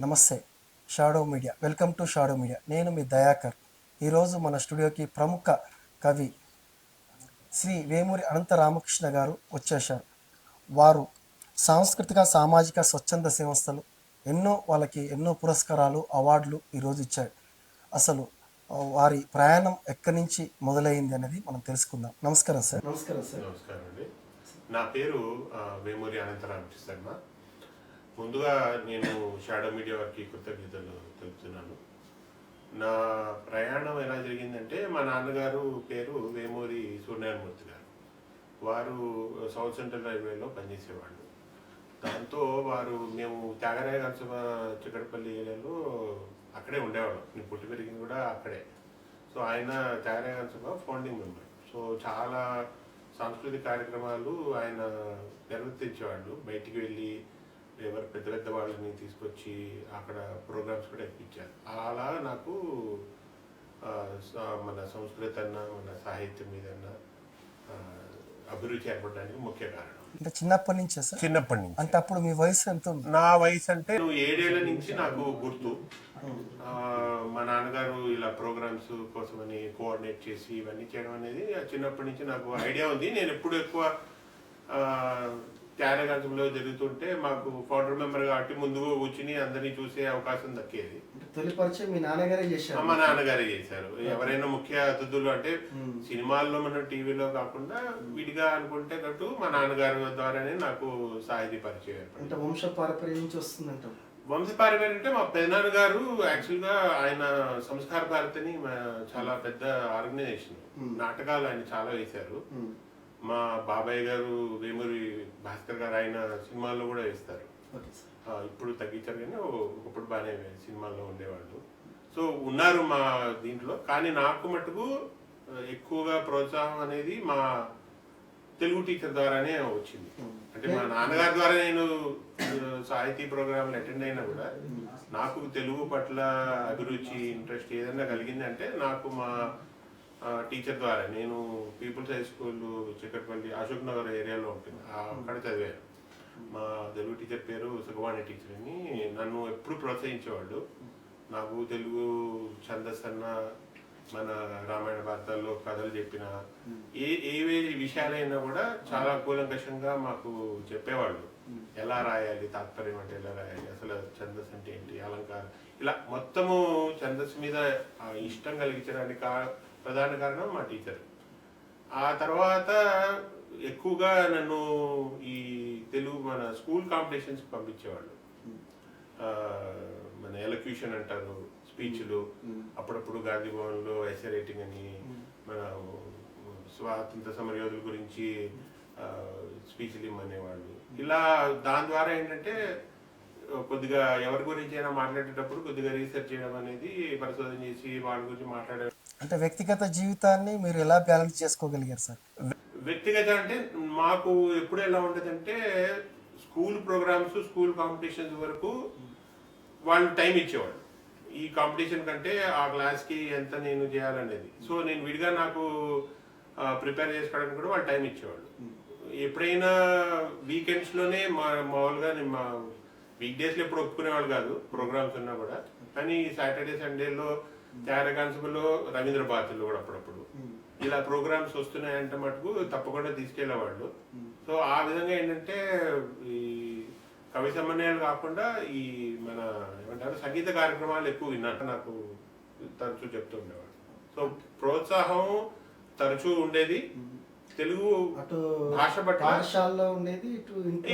నమస్తే Shadow Media. Welcome to Shadow Media. నేను మీ దయాకర్. ఈరోజు మన స్టూడియోకి ప్రముఖ కవి శ్రీ వేమూరి అనంత రామకృష్ణ గారు వచ్చేశారు. వారు సాంస్కృతిక సామాజిక స్వచ్ఛంద సంస్థలు ఎన్నో వాళ్ళకి ఎన్నో పురస్కారాలు అవార్డులు ఈరోజు ఇచ్చాయి అసలు వారి ప్రయాణం ఎక్కడి నుంచి మొదలైంది అనేది మనం తెలుసుకుందాం. నమస్కారం సార్. నమస్కారం సార్. నమస్కారం అండి. నా పేరు వేమూరి అనంతరామకృష్ణ శర్మ. ముందుగా నేను షాడో మీడియా వారికి కృతజ్ఞతలు తెలుపుతున్నాను. నా ప్రయాణం ఎలా జరిగిందంటే మా నాన్నగారు పేరు వేమూరి సూర్యనారాయణమూర్తి గారు. వారు సౌత్ సెంట్రల్ రైల్వేలో పనిచేసేవాళ్ళు. దాంతో వారు మేము త్యాగరాయ గంసభ చిక్కడపల్లి ఏరియాలో అక్కడే ఉండేవాళ్ళం. నేను పుట్టి పెరిగింది కూడా అక్కడే. సో ఆయన Thyagaraya Ganasabha founding member. So చాలా సాంస్కృతిక కార్యక్రమాలు ఆయన నిర్వర్తించేవాళ్ళు. బయటికి వెళ్ళి ఎవరు పెద్ద పెద్ద వాళ్ళని తీసుకొచ్చి అక్కడ ప్రోగ్రామ్స్ కూడా ఇప్పించారు. అలా నాకు మన సంస్కృతి అన్న మన సాహిత్యం మీద అభిరుచి ఏర్పడడానికి ముఖ్య కారణం. అంటే చిన్నప్పటి నుంచే సార్? చిన్నప్పటి నుంచి. అంటే అప్పుడు మీ వయసు ఎంత నా వయసు అంటే నువ్వు ఏడేళ్ళ నుంచి నాకు గుర్తు. మా నాన్నగారు ఇలా ప్రోగ్రామ్స్ కోసమని కోఆర్డినేట్ చేసి ఇవన్నీ చేయడం అనేది చిన్నప్పటి నుంచి నాకు ఐడియా ఉంది. నేను ఎప్పుడు ఎక్కువ త్యాగంలో జరుగుతుంటే మాకు ఫౌండర్ మెంబర్ కాబట్టి ముందుగా కూర్చుని అందరినీ చూసే అవకాశం దక్కేది. తొలి పరిచయం మీ నాన్నగారే చేశారు. మా నాన్నగారే చేశారు. ఎవరైనా ముఖ్య అతిథులు అంటే సినిమాల్లో మనం టీవీలో కాకుండా విడిగా అనుకుంటే కట్టు మా నాన్నగారి ద్వారానే నాకు సాహితీ పరిచయం అంటే వంశ పారపర్యం నుంచి వస్తుందంట. వంశపారపర్యం అంటే మా పెదనాన్న గారు యాక్చువల్గా ఆయన సంస్కార భారతిని చాలా పెద్ద ఆర్గనైజేషన్. నాటకాలు ఆయన చాలా వేశారు. మా బాబాయ్ గారు వేమూరి భాస్కర్ గారు ఆయన సినిమాల్లో కూడా వేస్తారు. ఇప్పుడు తగ్గించారు కానీ ఒకప్పుడు బాగానే సినిమాల్లో ఉండేవాళ్ళు. సో ఉన్నారు మా దీంట్లో కానీ నాకు మటుకు ఎక్కువగా ప్రోత్సాహం అనేది మా తెలుగు టీచర్ ద్వారానే వచ్చింది. అంటే మా నాన్నగారి ద్వారా నేను సాహితీ ప్రోగ్రాంలు అటెండ్ అయినా కూడా నాకు తెలుగు పట్ల అభిరుచి ఇంట్రెస్ట్ ఏదైనా కలిగిందంటే నాకు మా టీచర్ ద్వారా. నేను peoples high school Chikkatipalli Ashok Nagar ఏరియాలో ఉంటుంది ఆ, అక్కడ చదివాను. మా తెలుగు టీచర్ పేరు సుఖవాణి టీచర్ అని. నన్ను ఎప్పుడు ప్రోత్సహించేవాళ్ళు. నాకు తెలుగు ఛందస్ అన్న మన రామాయణ భారతాల్లో కథలు చెప్పిన ఏ ఏవే విషయాలైనా కూడా చాలా కూలంకషంగా మాకు చెప్పేవాళ్ళు. ఎలా రాయాలి తాత్పర్యం అంటే ఎలా రాయాలి అసలు ఛందస్ అంటే ఏంటి అలంకారం. ఇలా మొత్తము ఛందస్ మీద ఇష్టం కలిగించడానికి ప్రధాన కారణం మా టీచర్. ఆ తర్వాత ఎక్కువగా నన్ను ఈ తెలుగు మన స్కూల్ కాంపిటీషన్స్ పంపించేవాళ్ళు. మన ఎలక్యూషన్ అంటారు స్పీచ్లు. అప్పుడప్పుడు గాంధీ భవన్లో ఎస్ఏ రైటింగ్ అని మన స్వాతంత్ర సమరయోధుల గురించి స్పీచ్లు ఇమ్మనేవాళ్ళు. ఇలా దాని ద్వారా ఏంటంటే కొద్దిగా ఎవరి గురించి అయినా మాట్లాడేటప్పుడు కొద్దిగా రీసెర్చ్ చేయడం అనేది పరిశోధన చేసి వాళ్ళ గురించి మాట్లాడే అంటే వ్యక్తిగత జీవితాన్ని మీరు ఎలా బ్యాలెన్స్ చేసుకోగలిగారు సార్? వ్యక్తిగత అంటే మాకు ఎప్పుడు ఎలా ఉంటుందంటే స్కూల్ ప్రోగ్రామ్స్ స్కూల్ కాంపిటీషన్స్ వరకు వాళ్ళు టైం ఇచ్చేవాళ్ళు. ఈ కాంపిటీషన్ కంటే ఆ క్లాస్కి ఎంత నేను చేయాలనేది. సో నేను విడిగా నాకు ప్రిపేర్ చేసుకోవడానికి కూడా వాళ్ళు టైం ఇచ్చేవాళ్ళు. ఎప్పుడైనా వీకెండ్స్లోనే మా మామూలుగా నేను మా వీక్ డేస్లో ఎప్పుడు ఒప్పుకునేవాళ్ళు కాదు ప్రోగ్రామ్స్ ఉన్నా కూడా. కానీ సాటర్డే సండేలో కాన్సబుల్లో రవీంద్ర భారతిలో కూడా అప్పుడప్పుడు. ఇలా ప్రోగ్రామ్స్ వస్తున్నాయంటే మటుకు తప్పకుండా తీసుకెళ్ళేవాళ్ళు సో ఆ విధంగా ఏంటంటే ఈ కవి సమన్వయాలు కాకుండా ఈ మన ఏమంటారు సంగీత కార్యక్రమాలు ఎక్కువ విన్నాను. నాకు తరచూ చెప్తూ ఉండేవాడు సో ప్రోత్సాహం తరచూ ఉండేది. తెలుగు భాష పాఠశాలలో ఉండేది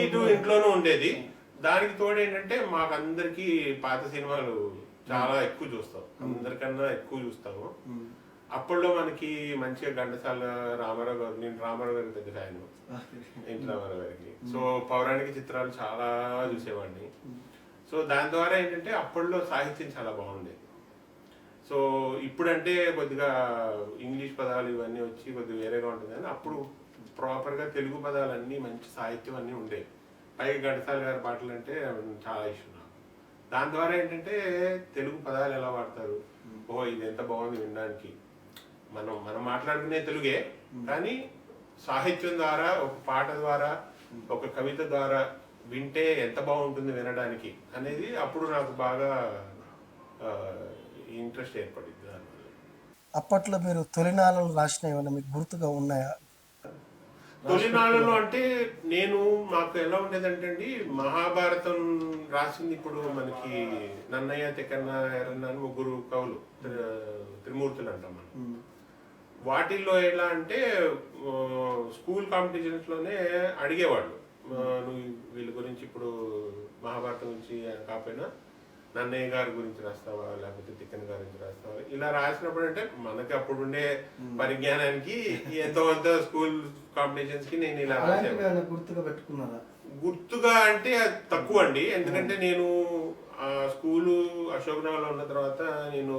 ఇటు ఇంట్లోనూ ఉండేది. దానికి తోడు ఏంటంటే మాకందరికి పాత సినిమాలు చాలా ఎక్కువ చూస్తాం. అందరికన్నా ఎక్కువ చూస్తాము. అప్పట్లో మనకి మంచిగా ఘంటసాల రామారావు గారు నేను రామారావు గారికి పెద్ద ఫ్యాన్. ఎన్టీ రామారావు గారికి. సో పౌరాణిక చిత్రాలు చాలా చూసేవాడిని. సో దాని ద్వారా ఏంటంటే అప్పట్లో సాహిత్యం చాలా బాగుండేది. సో ఇప్పుడంటే కొద్దిగా ఇంగ్లీష్ పదాలు ఇవన్నీ వచ్చి కొద్దిగా వేరేగా ఉంటుంది కానీ అప్పుడు ప్రాపర్గా తెలుగు పదాలన్నీ మంచి సాహిత్యం అన్నీ ఉండేవి. పైగా ఘంటసాల గారి పాటలు అంటే చాలా ఇష్టం. దాని ద్వారా ఏంటంటే తెలుగు పదాలు ఎలా వాడతారు? ఓ ఇది ఎంత బాగుంది వినడానికి. మనం మనం మాట్లాడుకునే తెలుగే కానీ సాహిత్యం ద్వారా ఒక పాట ద్వారా ఒక కవిత ద్వారా వింటే ఎంత బాగుంటుంది వినడానికి అనేది అప్పుడు నాకు బాగా ఇంట్రెస్ట్ ఏర్పడింది దానివల్ల. అప్పట్లో మీరు తొలినాళ్ళు రాసిన ఏమైనా మీకు గుర్తుగా ఉన్నాయా? తొలినాళ్ళలో అంటే నేను మాకు ఎలా ఉండేదంటే అండి మహాభారతం రాసింది ఇప్పుడు మనకి నన్నయ్య తిక్కన్న ఎర్రన్న అని ముగ్గురు కవులు త్రి- త్రిమూర్తులు అంటాం మనం. వాటిల్లో ఎలా అంటే స్కూల్ కాంపిటీషన్స్లోనే అడిగేవాళ్ళు నువ్వు వీళ్ళ గురించి ఇప్పుడు మహాభారతం గురించి కాకపోయినా నన్నయ్య గారి గురించి రాస్తావా? లేకపోతే తిక్కన్ గారి గురించి రాస్తావా? ఇలా రాసినప్పుడు అంటే మనకి అప్పుడు ఉండే పరిజ్ఞానానికి ఎంతో కొంత స్కూల్ కాంపిటీషన్స్కి నేను ఇలా గుర్తుగా పెట్టుకున్నారా? గుర్తుగా అంటే తక్కువ అండి. ఎందుకంటే నేను ఆ స్కూలు అశోక్ నగర్లో ఉన్న తర్వాత నేను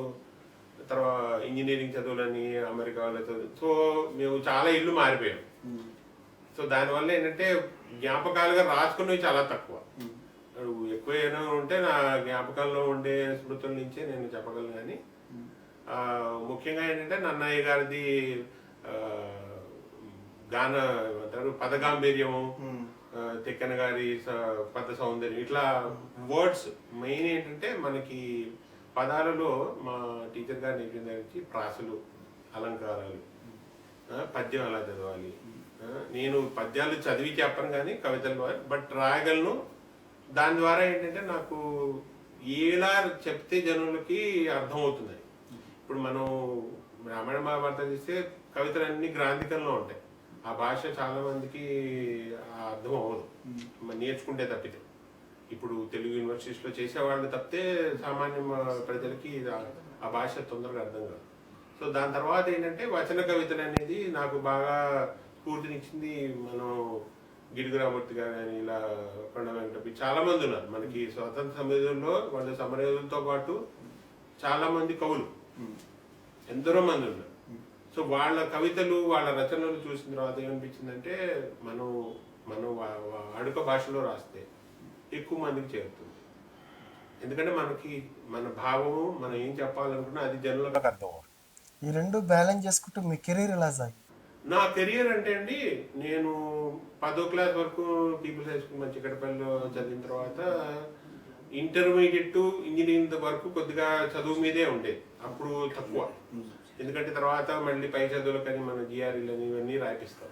తర్వాత ఇంజనీరింగ్ చదువులని అమెరికాలో చదువు సో మేము చాలా ఇల్లు మారిపోయాం. సో దానివల్ల ఏంటంటే జ్ఞాపకాలుగా రాసుకున్నవి చాలా తక్కువ. ఎక్కువ ఏమైనా ఉంటే నా జ్ఞాపకాల్లో ఉండే స్మృతుల నుంచే నేను చెప్పగలను కానీ ముఖ్యంగా ఏంటంటే నన్నయ్య గారిది గాన ఏమంటారు పదగాంభీర్యము తిక్కన గారి పద సౌందర్యం ఇట్లా వర్డ్స్ మెయిన్ ఏంటంటే మనకి పదాలలో మా టీచర్ గారు నేర్పిన దానికి ప్రాసలు అలంకారాలు పద్యం ఎలా చదవాలి. నేను పద్యాలు చదివి చెప్పను కానీ కవితలు బట్ రాయగలను దాని ద్వారా ఏంటంటే నాకు ఎలా చెప్తే జనులకి అర్థమవుతుంది. ఇప్పుడు మనం రామాయణ మహాభారతం చూస్తే కవితలన్నీ గ్రాంధికంలో ఉంటాయి. ఆ భాష చాలా మందికి అర్థం అవ్వదు నేర్చుకుంటే తప్పితే. ఇప్పుడు తెలుగు యూనివర్సిటీస్లో చేసేవాళ్ళు తప్పితే సామాన్య ప్రజలకి ఆ- ఆ భాష తొందరగా అర్థం కాదు. సో దాని తర్వాత ఏంటంటే వచన కవితలు అనేది నాకు బాగా స్ఫూర్తినిచ్చింది మనం గిడుగు రామూర్తి గారు కానీ ఇలా కొండ వెంకటపి చాలా మంది ఉన్నారు. మనకి స్వాతంత్ర సమయంలో వాళ్ళ సమరయోధులతో పాటు చాలా మంది కవులు. ఎందరో మంది ఉన్నారు. సో వాళ్ళ కవితలు వాళ్ళ రచనలు చూసిన తర్వాత ఏమనిపించిందంటే మనం మనం వాడుక భాషలో రాస్తే ఎక్కువ మందికి చేరుతుంది. ఎందుకంటే మనకి మన భావము మనం ఏం చెప్పాలనుకున్నా అది జనులకు అర్థం. ఈ రెండు బ్యాలెన్స్ చేసుకుంటూ మీ కెరీర్ ఎలా సాగి? నా కెరియర్ అంటే అండి నేను పదో క్లాస్ వరకు పీపుల్స్ హై స్కూల్ మంచికడపల్లిలో చదివిన తర్వాత ఇంటర్మీడియట్ టు ఇంజనీరింగ్ వరకు కొద్దిగా చదువు మీదే ఉండేది అప్పుడు తక్కువ. ఎందుకంటే తర్వాత మళ్ళీ పై చదువులకని మన జిఆర్ఈలని ఇవన్నీ రాయిపిస్తాం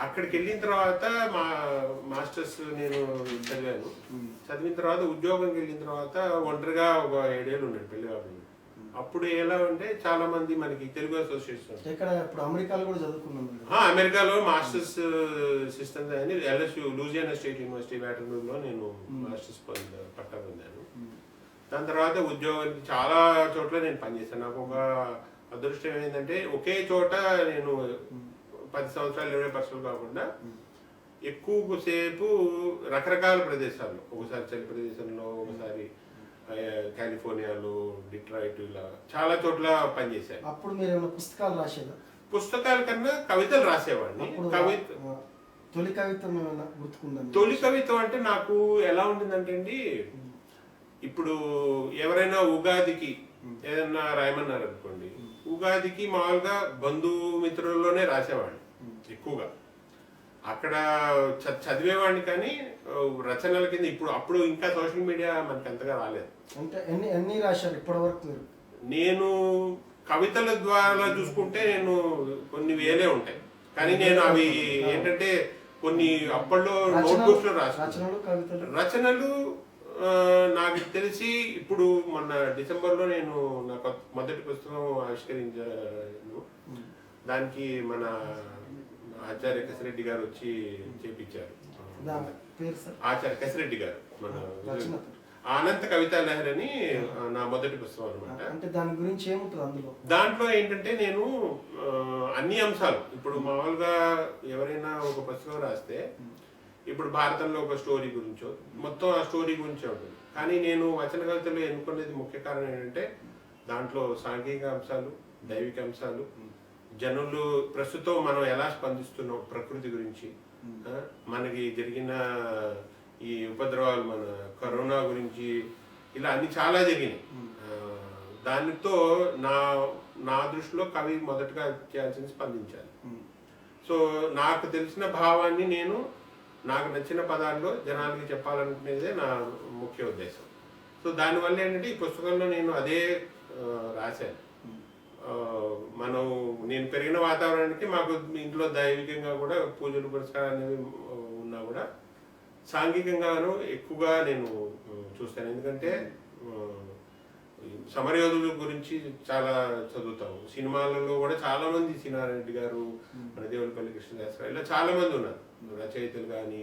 అక్కడికి వెళ్ళిన తర్వాత మా మాస్టర్స్ నేను చదివాను. చదివిన తర్వాత ఉద్యోగంకి వెళ్ళిన తర్వాత ఒంటరిగా ఒక ఏడేళ్ళు ఉన్నాడు పెళ్ళి కాబట్టి అప్పుడు ఎలా అంటే చాలా మంది మనకి తెలుగు అసోసియేషన్ ఇక్కడ ఇప్పుడు అమెరికాలో కూడా. ఆ, అమెరికాలో మాస్టర్స్ అని ఎల్ఎస్యు లూజియానా స్టేట్ యూనివర్సిటీ లో నేను మాస్టర్స్ పట్టా పొందాను. దాని తర్వాత ఉద్యోగానికి చాలా చోట్ల నేను పనిచేశాను. నాకు ఒక అదృష్టం ఏంటంటే ఒకే చోట నేను పది సంవత్సరాలు ఇరవై పర్సెంట్ కాకుండా ఎక్కువ సేపు రకరకాల ప్రదేశాల్లో ఒకసారి చలి ప్రదేశంలో ఒకసారి కాలిఫోర్నియాలో డిట్రాయిట్ ఇలా చాలా చోట్ల పనిచేశాను అప్పుడు మీరు ఏమైనా పుస్తకాలు రాసేదా పుస్తకాల కన్నా కవితలు రాసేవాడిని. కవిత తొలి కవిత్వం ఏమైనా గుర్తుకుందా? తొలి కవిత్వం అంటే నాకు ఎలా ఉంటుందంటే అండి ఇప్పుడు ఎవరైనా ఉగాదికి ఏదన్నా రాయమన్నారు అనుకోండి ఉగాదికి మామూలుగా బంధుమిత్రుల్లోనే రాసేవాడిని ఎక్కువగా. అక్కడ చదివేవాడిని కానీ రచనల కింద ఇప్పుడు అప్పుడు ఇంకా సోషల్ మీడియా మనకి అంతగా రాలేదు. అంటే ఎన్ని ఎన్ని రాశారు ఇప్పటి వరకు మీరు? నేను కవితల ద్వారా చూసుకుంటే నేను కొన్ని వేలే ఉంటాయి. కానీ నేను అవి ఏంటంటే కొన్ని అప్పట్లో నోట్బుక్స్లో రాసాను రచనలు కవితలు? రచనలు ఆ, నాకు తెలిసి ఇప్పుడు మొన్న డిసెంబర్లో నేను నా మొదటి పుస్తకం ఆవిష్కరించాను. దానికి మన ఆచార్య కసిరెడ్డి గారు వచ్చి చేపించారు. ఆచార్య కసిరెడ్డి గారు మన. అనంత కవితా లహరి అని నా మొదటి పుస్తకం అనమాట అంటే దాని గురించి ఏముంటుంది అందులో? దాంట్లో ఏంటంటే నేను అన్ని అంశాలు ఇప్పుడు మామూలుగా ఎవరైనా ఒక పుస్తకం రాస్తే ఇప్పుడు భారతంలో ఒక స్టోరీ గురించో మొత్తం ఆ స్టోరీ గురించే ఉంటుంది. కానీ నేను వచన కవితలో ఎన్నుకునేది ముఖ్య కారణం ఏంటంటే దాంట్లో సాంఘిక అంశాలు దైవిక అంశాలు జనులు ప్రస్తుతం మనం ఎలా స్పందిస్తున్నాం ప్రకృతి గురించి? ఆ, మనకి జరిగిన ఈ ఉపద్రవాలు మన కరోనా గురించి ఇలా అన్ని చాలా జరిగినాయి. ఆ, దానితో నా నా దృష్టిలో కవి మొదటగా చేయాల్సింది స్పందించాలి. సో నాకు తెలిసిన భావాన్ని నేను నాకు నచ్చిన పదాల్లో జనాలకి చెప్పాలనుకునేదే నా ముఖ్య ఉద్దేశం. సో దానివల్ల ఏంటంటే ఈ పుస్తకంలో నేను అదే రాశాను. మనం నేను పెరిగిన వాతావరణానికి మాకు ఇంట్లో దైవికంగా కూడా పూజలు పురస్కారాలు అనేవి ఉన్నా కూడా సాంఘికంగాను ఎక్కువగా నేను చూస్తాను. ఎందుకంటే సమరయోధుల గురించి చాలా చదువుతాము. సినిమాలలో కూడా చాలా మంది సీనారెడ్డి గారు మన దేవులపల్లి కృష్ణదాస్ ఇలా చాలా మంది ఉన్నారు. రచయితలు కానీ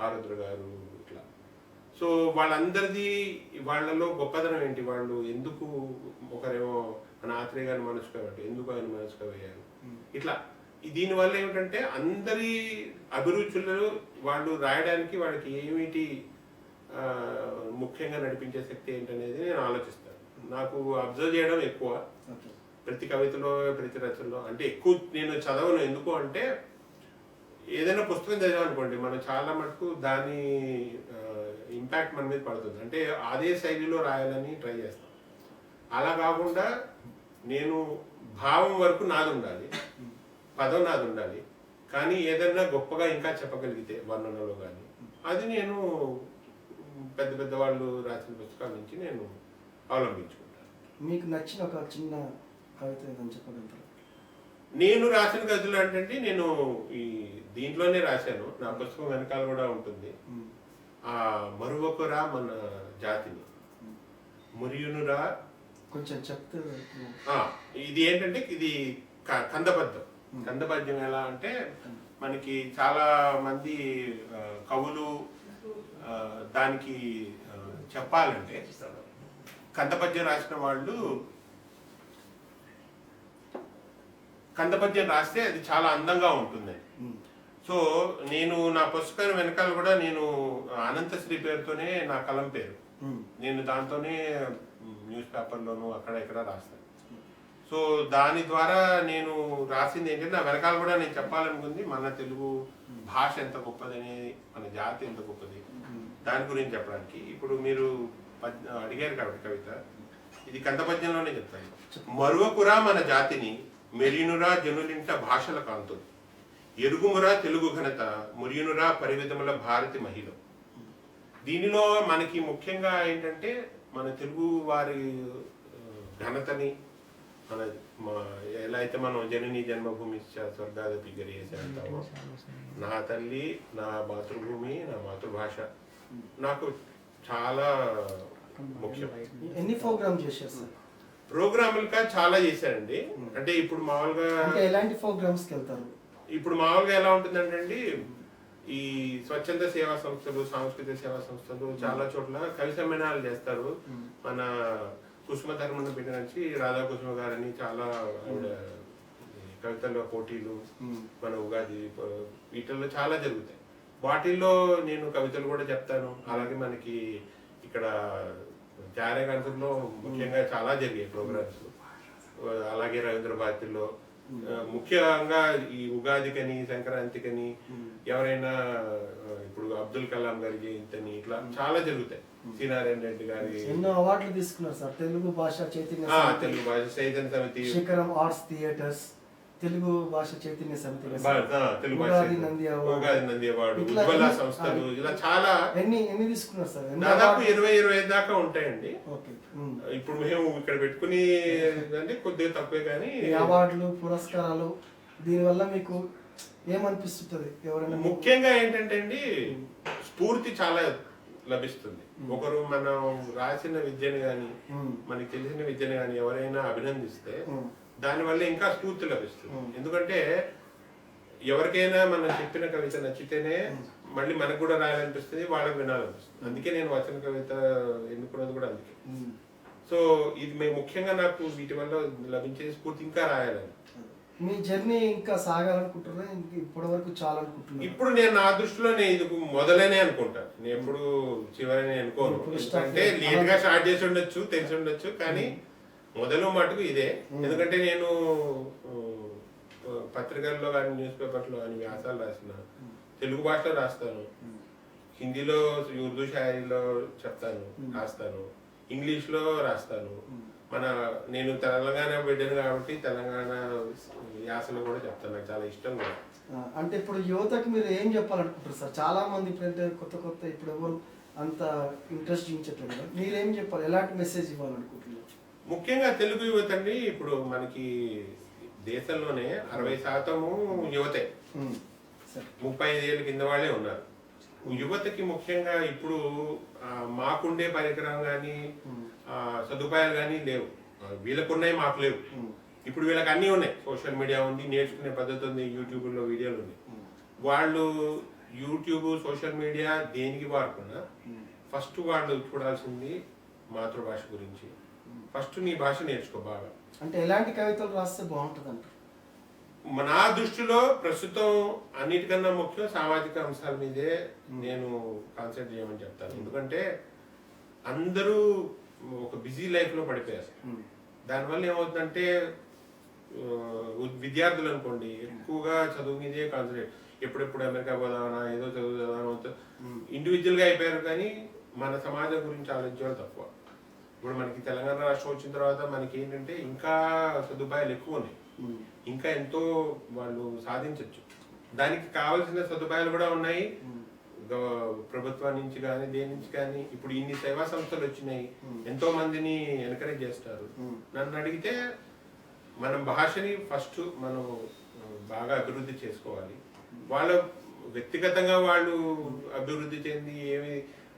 ఆరుద్ర గారు ఇట్లా. సో వాళ్ళందరిది వాళ్ళలో గొప్పదనం ఏంటి? వాళ్ళు ఎందుకు ఒకరేమో మన ఆత్రేయ గారిని మనసుకోబట్టి ఎందుకు ఆయన మనసుకోబోయారు ఇట్లా ఈ దీనివల్ల ఏమిటంటే అందరి అభిరుచులు వాళ్ళు రాయడానికి వాళ్ళకి ఏమిటి ముఖ్యంగా నడిపించే శక్తి ఏంటనేది నేను ఆలోచిస్తాను. నాకు అబ్జర్వ్ చేయడం ఎక్కువ. ప్రతి కవితలో ప్రతి రచనలో అంటే ఎక్కువ నేను చదవను. ఎందుకు అంటే ఏదైనా పుస్తకం చదివామనుకోండి మనం చాలా మటుకు దాని ఇంపాక్ట్ మన మీద పడుతుంది. అంటే అదే శైలిలో రాయాలని ట్రై చేస్తాం. అలా కాకుండా నేను భావం వరకు నాది ఉండాలి పదం నాది ఉండాలి కానీ ఏదైనా గొప్పగా ఇంకా చెప్పగలిగితే వర్ణనలో కానీ అది నేను పెద్ద పెద్ద వాళ్ళు రాసిన పుస్తకాల నుంచి నేను అవలంబించుకుంటాను. మీకు నచ్చిన ఒక చిన్న కవిత ఏదని చెప్పగలుగుతారు? నేను రాసిన కథలు ఏంటంటే నేను ఈ దీంట్లోనే రాశాను. నా పుస్తకం వెనకాల కూడా ఉంటుంది. ఆ మరువకురా మన జాతిని. మురియునురా కొంచెం చెప్తే ఇది ఏంటంటే ఇది క- కందబద్ధం. కందబద్ధం ఎలా అంటే మనకి చాలా మంది కవులు దానికి చెప్పాలంటే కందపద్యం రాసిన వాళ్ళు కందపద్యం రాస్తే అది చాలా అందంగా ఉంటుంది సో నేను నా పుస్తకం వెనకాల కూడా నేను అనంతశ్రీ పేరుతోనే నా కలం పేరు. నేను దాంతోనే న్యూస్ పేపర్లోనూ అక్కడ ఇక్కడ రాస్తాను. సో దాని ద్వారా నేను రాసింది ఏంటంటే నా వెనకాల కూడా నేను చెప్పాలనుకుంది మన తెలుగు భాష ఎంత గొప్పదని మన జాతి ఎంత గొప్పది. దాని గురించి చెప్పడానికి. ఇప్పుడు మీరు అడిగారు కాబట్టి కవిత ఇది కందపద్యంలోనే చెప్తాను. మరువకురా మన జాతిని మెరియునురా జనులింట భాషల కాంతులు ఎరుగుమురా తెలుగు ఘనత మురియునురా పరివిధముల భారతి మహిళ. దీనిలో మనకి ముఖ్యంగా ఏంటంటే మన తెలుగు వారి ఘనతని మన మా- ఎలా అయితే మనం జనని జన్మభూమి గరియేసి అంటామో నా తల్లి నా మాతృభూమి నా మాతృభాష నాకు చాలా ముఖ్యం. ఎన్ని ప్రోగ్రామ్ చేశారు సార్? ప్రోగ్రాములుగా చాలా చేశానండి అంటే ఇప్పుడు మామూలుగా ఎలాంటి ప్రోగ్రామ్స్కి వెళ్తారు? ఇప్పుడు మామూలుగా ఎలా ఉంటుందంటే అండి ఈ స్వచ్ఛంద సేవా సంస్థలు సాంస్కృతిక సేవా సంస్థలు చాలా చోట్ల కవి సమ్మేళనాలు చేస్తారు. మన కుసుమ ధర్మను బిడ్డ నుంచి రాధా కుసుమ గారని చాలా ఆవిడ ఈ కవితల పోటీలు మన ఉగాది వీటిల్లో చాలా జరుగుతాయి. వాటిల్లో నేను కవితలు కూడా చెప్తాను. అలాగే మనకి ఇక్కడ జారేగంటలో ముఖ్యంగా చాలా జరిగాయి ప్రోగ్రామ్స్. అలాగే రవీంద్ర భారతిలో ముఖ్యంగా ఈ ఉగాదికని సంక్రాంతికని ఎవరైనా ఆ, ఇప్పుడు అబ్దుల్ కలాం గారి జయంతిని ఇట్లా చాలా జరుగుతాయి. సీనారాయణ రెడ్డి గారి ఎన్నో అవార్డులు తీసుకున్నారు సార్. తెలుగు భాష చైతన్య తెలుగు భాష చైతన్య సమితి. శిఖరం ఆర్ట్స్ థియేటర్స్ తెలుగు భాష చైతన్య సమితి. ఉగాది ఉజ్వల సంస్థలు ఇలా చాలా ఎన్ని ఎన్ని తీసుకున్నారు సార్? దాదాపు? ఇరవై ఇరవై దాకా ఉంటాయండి. ఇప్పుడు మేము ఇక్కడ పెట్టుకుని అంటే కొద్దిగా తక్కువే కానీ అవార్డులు పురస్కారాలు దీనివల్ల మీకు ఏమనిపిస్తుంటది? ఎవరైనా ముఖ్యంగా ఏంటంటే అండి స్ఫూర్తి చాలా లభిస్తుంది. ఒకరు మనం రాసిన విద్యను కానీ. మనకి తెలిసిన విద్యను కానీ ఎవరైనా అభినందిస్తే. దానివల్ల ఇంకా స్ఫూర్తి లభిస్తుంది. ఎందుకంటే ఎవరికైనా మనం చెప్పిన కవిత నచ్చితేనే మళ్ళీ మనకు కూడా రాయాలనిపిస్తుంది వాళ్ళకి వినాలనిపిస్తుంది. అందుకే నేను వచన కవిత ఎన్నుకున్నది కూడా అందుకే. సో ఇది మేము ముఖ్యంగా నాకు వీటి వల్ల లభించే స్ఫూర్తి ఇంకా రాయాలని. మీ జర్నీ ఇంకా సాగాలనుకుంటున్నారా ఇంక ఇప్పటి వరకు చాలా అనుకుంటున్నారు ఇప్పుడు నేను నా దృష్టిలో నేను ఇది మొదలనే అనుకుంటాను నేను ఎప్పుడు చివరని అనుకోను. start లేట్గా స్టార్ట్ చేసి ఉండొచ్చు తెలిసి ఉండొచ్చు కానీ మొదలు మటుకు ఇదే. ఎందుకంటే నేను పత్రికల్లో కానీ న్యూస్ పేపర్లో కానీ వ్యాసాలు రాసిన. తెలుగు భాషలో రాస్తాను. హిందీలో ఉర్దూ షాయరీలో చెప్తాను రాస్తాను. ఇంగ్లీష్లో రాస్తాను. మన నేను తెలంగాణ బిడ్డను కాబట్టి తెలంగాణ యాసలో కూడా చెప్తాను. నాకు చాలా ఇష్టం కూడా. అంటే ఇప్పుడు యువతకి మీరు ఏం చెప్పాలనుకుంటారు సార్? చాలా మంది ఇప్పుడు అంటే కొత్త కొత్త ఇప్పుడు ఎవరు అంత ఇంట్రెస్ట్ చూపించట్లేదు మీరేం చెప్పాలి? ఎలాంటి మెసేజ్ ఇవ్వాలనుకుంటున్నారు? ముఖ్యంగా తెలుగు యువత అండి ఇప్పుడు మనకి దేశంలోనే అరవై శాతము యువతే. ముప్పై ఐదేళ్ళ కింద వాళ్ళే ఉన్నారు. యువతకి ముఖ్యంగా ఇప్పుడు మాకుండే పరికరం కానీ సదుపాయాలు కానీ లేవు. వీళ్ళకున్నాయి మాకు లేవు. ఇప్పుడు వీళ్ళకి అన్నీ ఉన్నాయి. సోషల్ మీడియా ఉంది నేర్చుకునే పద్ధతి ఉంది యూట్యూబ్లో వీడియోలు ఉన్నాయి. వాళ్ళు యూట్యూబ్ సోషల్ మీడియా దేనికి వాడుకున్నా ఫస్ట్ వాళ్ళు చూడాల్సింది మాతృభాష గురించి. ఫస్ట్ నీ భాష నేర్చుకో బాగా. అంటే ఎలాంటి కవితలు రాస్తే బాగుంటుంది అంటారు నా దృష్టిలో ప్రస్తుతం అన్నిటికన్నా ముఖ్యం సామాజిక అంశాల మీదే నేను కాన్సన్ట్రేట్ చేయమని చెప్తాను. ఎందుకంటే అందరూ ఒక బిజీ లైఫ్లో పడిపోయారు. దానివల్ల ఏమవుతుందంటే విద్యార్థులు అనుకోండి ఎక్కువగా చదువు మీదే కాన్సన్ట్రేట్ ఎప్పుడెప్పుడు అమెరికా పోదామన్నా ఏదో చదువు చదవడం ఇండివిజువల్గా అయిపోయారు కానీ మన సమాజం గురించి ఆలోచించడం తక్కువ. ఇప్పుడు మనకి తెలంగాణ రాష్ట్రం వచ్చిన తర్వాత మనకి ఏంటంటే ఇంకా సదుపాయాలు ఎక్కువ ఉన్నాయి ఇంకా ఎంతో వాళ్ళు సాధించవచ్చు దానికి కావాల్సిన సదుపాయాలు కూడా ఉన్నాయి. ప్రభుత్వం నుంచి కానీ దేని నుంచి కానీ ఇప్పుడు ఇన్ని సేవా సంస్థలు వచ్చినాయి. ఎంతో మందిని ఎన్కరేజ్ చేస్తారు. నన్ను అడిగితే మనం భాషని ఫస్ట్ మనం బాగా అభివృద్ధి చేసుకోవాలి. వాళ్ళ వ్యక్తిగతంగా వాళ్ళు అభివృద్ధి చెంది ఏమి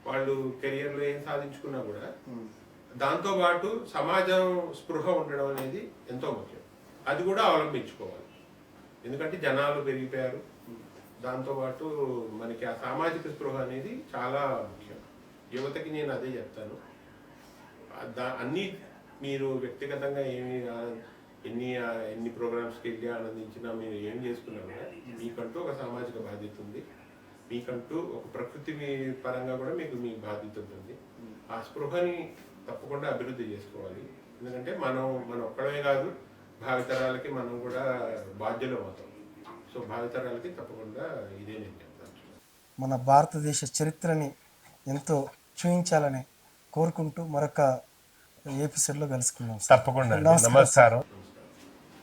వాళ్ళు కెరియర్లో ఏం సాధించుకున్నా కూడా దాంతోపాటు సమాజం స్పృహ ఉండడం అనేది ఎంతో ముఖ్యం. అది కూడా అవలంబించుకోవాలి. ఎందుకంటే జనాలు పెరిగిపోయారు. దాంతోపాటు మనకి ఆ సామాజిక స్పృహ అనేది చాలా ముఖ్యం. యువతకి నేను అదే చెప్తాను. దా- అన్నీ మీరు వ్యక్తిగతంగా ఏమి ఎన్ని ఎన్ని ప్రోగ్రామ్స్కి వెళ్ళి ఆనందించినా మీరు ఏం చేసుకున్నా కూడా మీకంటూ ఒక సామాజిక బాధ్యత ఉంది. మీకంటూ ఒక ప్రకృతి పరంగా కూడా మీకు మీ బాధ్యత ఉంటుంది. ఆ స్పృహని తప్పకుండా అభివృద్ధి చేసుకోవాలి. ఎందుకంటే మనం మనం ఒక్కడమే కాదు భావితరాలకి మనం కూడా బాధ్యులం అవుతాం. సో భావితరాలకి తప్పకుండా ఇదే నేను చెప్తాను. మన భారతదేశ చరిత్రని ఎంతో చూపించాలని కోరుకుంటూ మరొక ఎపిసోడ్లో కలుసుకుందాం సార్. తప్పకుండా. నమస్కారం.